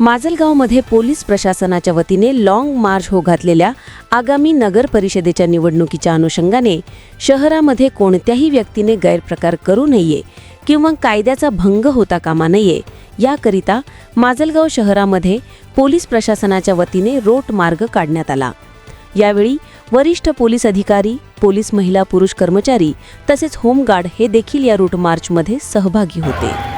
माजलगावमध्ये police प्रशासनाच्या वतीने long march हो घातलेल्या आगामी नगर परिषदेच्या निवडणुकीच्या अनुषंगाने शहरामध्ये कोणत्याही व्यक्तीने गैरप्रकार करू नये किंवा कायद्याचा भंग होता कामा नये याकरिता माजलगाव शहरामध्ये पोलीस प्रशासनाच्या वतीने रोट मार्ग काढण्यात आला. यावेळी वरिष्ठ पोलीस अधिकारी पोलीस महिला पुरुष कर्मचारी तसेच होमगार्ड हे देखील या रूट मार्चमध्ये सहभागी होते.